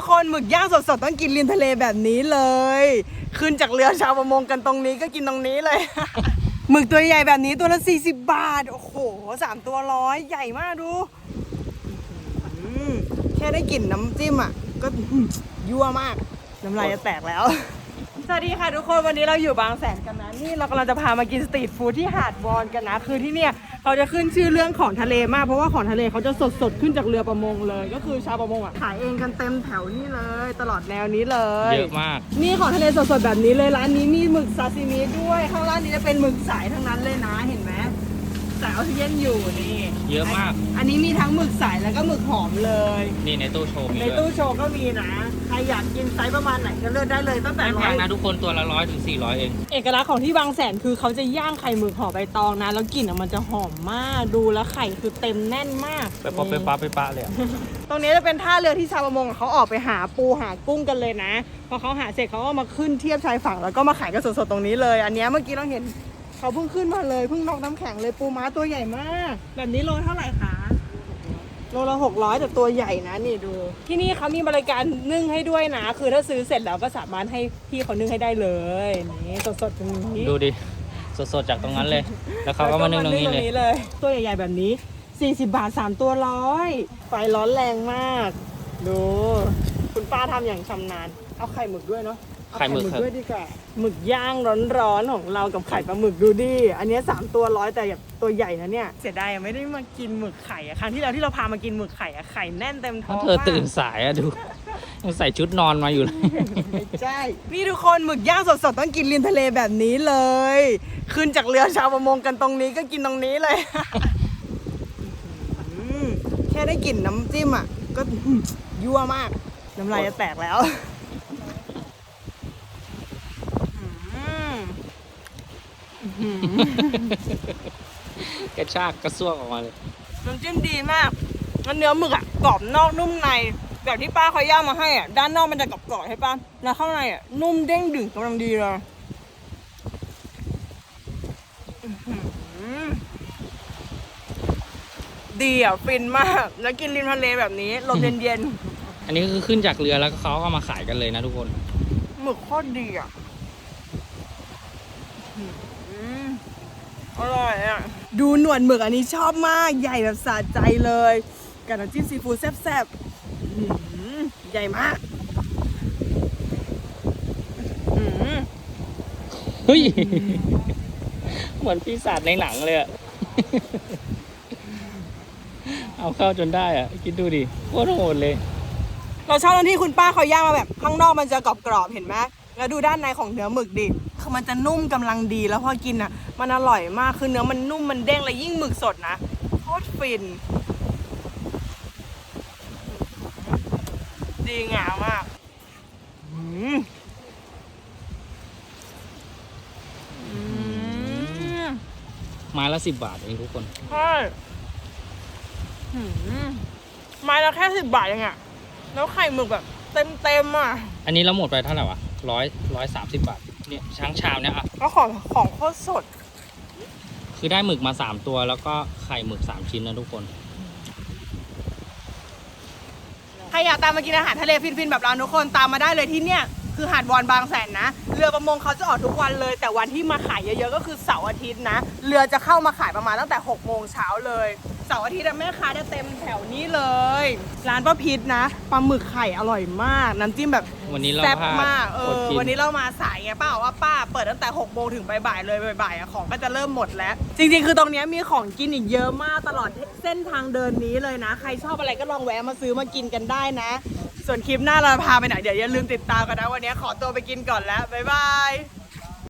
ทุกคนหมึกย่างสดๆต้องกินริมทะเลแบบนี้เลย ขึ้นจากเรือชาวประมงกันตรงนี้ก็กินตรงนี้เลย หมึกตัวใหญ่แบบนี้ตัวละ 40 บาท โอ้โหสามตัวร้อยใหญ่มากดูแค่ได้กลิ่นน้ำจิ้มอะ ก็ยั่วมาก น้ำลายจะแตกแล้ว สวัสดีค่ะทุกคนวันนี้เราอยู่บางแสนกันนะ นี่เรากำลังจะพามากินสตรีทฟู้ดที่หาดวอนกันนะ คือที่เนี่ย เขาจะขึ้นชื่อเรื่องของทะเลมาก เพราะว่าของทะเลเขาจะสดสดๆขึ้นจากเรือประมงเลย ก็คือชาวประมงอะขายเองกันเต็มแถวนี่เลย ตลอดแนวนี้เลยเยอะมากนี่ของทะเลสดๆแบบนี้เลยร้านนี้มีหมึกซาซิมิด้วยข้างล่างนี้จะเป็นหมึกสายทั้งนั้นเลยนะเห็นไหม สายออกซิเจนอยู่นี่เยอะมาก อันนี้มีทั้งหมึกสายแล้วก็หมึกหอมเลย นี่ในตู้โชว์มีในด้วยตู้โชว์ก็มีนะ ใครอยากกินไซส์ประมาณไหนก็เลือกได้เลยตั้งแต่ไม่แพร้องยนะทุกคนตัวละร้อยถึงสี่ร้อยเอง เอกลักษณ์ของที่บางแสนคือเขาจะย่างไข่หมึกห่อใบตองนะ แล้วกลิ่นอะมันจะหอมมาก ดูแล้วไข่คือเต็มแน่นมากไปป๊อปไปป๊าไปป๊าเลยอะตรงนี้จะเป็นท่าเรือที่ชาวประมงอะเขาออกไปหาปูหากุ้งกันเลยนะ พอเขาหาเสร็จเขาก็มาขึ้นเทียบชายฝั่งแล้วก็มาขายกันสดๆตรงนี้เลย อันเนี้ยเมื่อกี้เราเห็น เขาเพิ่งขึ้นมาเลยเพิ่งนอกน้ำแข็งเลยปูม้าตัวใหญ่มาก แบบนี้โลเท่าไหร่คะโลละหกร้อยแต่ตัวใหญ่นะนี่ดู ที่นี่เขามีบริการนึ่งให้ด้วยนะ คือถ้าซื้อเสร็จแล้วก็สามารถให้พี่เขานึ่งให้ได้เลยนี่สดๆตรงนี้ดูดิ สดๆจากตรงนั้นเลย แล้วเขาก็มานึ่งตรงนี้เลยเลย ตัวใหญ่ๆแบบนี้ 40 บาท 3 ตัวร้อยไฟร้อนแรงมาก ดู คุณป้าทำอย่างชำนาญเอาไข่หมึกด้วยเนาะเอา ไข่หมึกครับด้วยดีกว่าหมึกย่างร้อนๆของเรากับไข่ปลาหมึกดูดิอันเนี้ยสามตัวร้อยแต่แบบตัวใหญ่นะเนี่ยเสียดายอะไม่ได้มากินหมึกไข่อะครั้งที่แล้วที่เราพามากินหมึกไข่อะไข่แน่นเต็มท้ถ้าองเธอมาก ตื่นสายอะดูยังใส่ชุดนอนมาอยู่เลยไม่ใช่นี่ทุกคนหมึกย่างสดๆ ต้องกินริมทะเลแบบนี้เลย ขึ้นจากเรือชาวประมงกันตรงนี้ก็กินตรงนี้เลย อืมแค่ได้กลิ่นน้ำจิ้มอะ ก็ยั่วมาก น้ำลายจะแตกแล้วอืมอืม กระชากกระซวกออกมาเลยน้ำจิ้มดีมากแล้วเนื้อหมึกอะกรอบนอกนุ่มใน แบบที่ป้าเขาย่างมาให้อะด้านนอกมันจะกรอบๆใช่ปะแล้วข้างในอะนุ่มเด้งดึงกำลังดีเลยอื้อหือดีอะฟินมาก แล้วกินริมทะเลแบบนี้ลมเย็นอันนี้คือขึ้นจากเรือแล้วก็เขาก็มาขายกันเลยนะทุกคนๆหมึกโคตรดีอะอื้อหือ อร่อยอะ ดูหนวดหมึกอันนี้ชอบมากใหญ่แบบสะใจเลยกับน้ำจิ้มซีฟู้ดแซ่บๆอื้อหือใหญ่มากอื้อหือเฮ้ย เหมือนปีศาจในหนังเลยอะ เอาเข้าจนได้อะคิดดูดิโคตรโหดเลย เราชอบตรงที่คุณป้าเขาย่างมาแบบ ข้างนอกมันจะกรอบๆเห็นไหมแล้วดูด้านในของเนื้อหมึกดิ คือมันจะนุ่มกำลังดีแล้วพอกินอะ มันอร่อยมากคือเนื้อมันนุ่มมันเด้งและยิ่งหมึกสดนะโคตรฟิน ดีงามมากอืมอืมไม้ละสิบบาทเองทุกคนใช่หืมไม้ละแค่สิบบาทเองอะแล้วไข่หมึกแบบเต็มเต็มๆอะอันนี้เราหมดไปเท่าไหร่วะร้อยร้อยสามสิบบาท เนี่ยช้างชามเนี่ยอะแล้วของของโคตรสด คือได้หมึกมาสามตัวแล้วก็ไข่หมึกสามชิ้นนะทุกคน ใครอยากตามมากินอาหารทะเลฟินๆแบบเราทุกคนตามมาได้เลยที่เนี่ย คือหาดวอนบางแสนนะ เรือประมงเขาจะออกทุกวันเลย แต่วันที่มาขายเยอะๆก็คือเสาร์อาทิตย์นะ เรือจะเข้ามาขายประมาณตั้งแต่6โมงเช้าเลย เสาร์อาทิตย์อะแม่ค้าจะเต็มแถวนี้เลย ร้านป้าพิษนะปลาหมึกไข่อร่อยมาก น้ำจิ้มแบบวันนี้เราแซ่บพลาดมากเออดอกินวันนี้เรามาสายไงป้าบอกว่าป้าเปิดตั้งแต่6โมงถึงบ่ายๆเลยบ่ายๆอะของก็จะเริ่มหมดแล้ว จริงๆ คือตรงเนี้ยมีของกินอีกเยอะมากตลอดเส้นทางเดินนี้เลยนะ ใครชอบอะไรก็ลองแวะมาซื้อมากินกันได้นะ ส่วนคลิปหน้าเราพาไปไหนเดี๋ยวอย่าลืมติดตามกันนะวันนี้ขอตัวไปกินก่อนแล้วบ๊ายบาย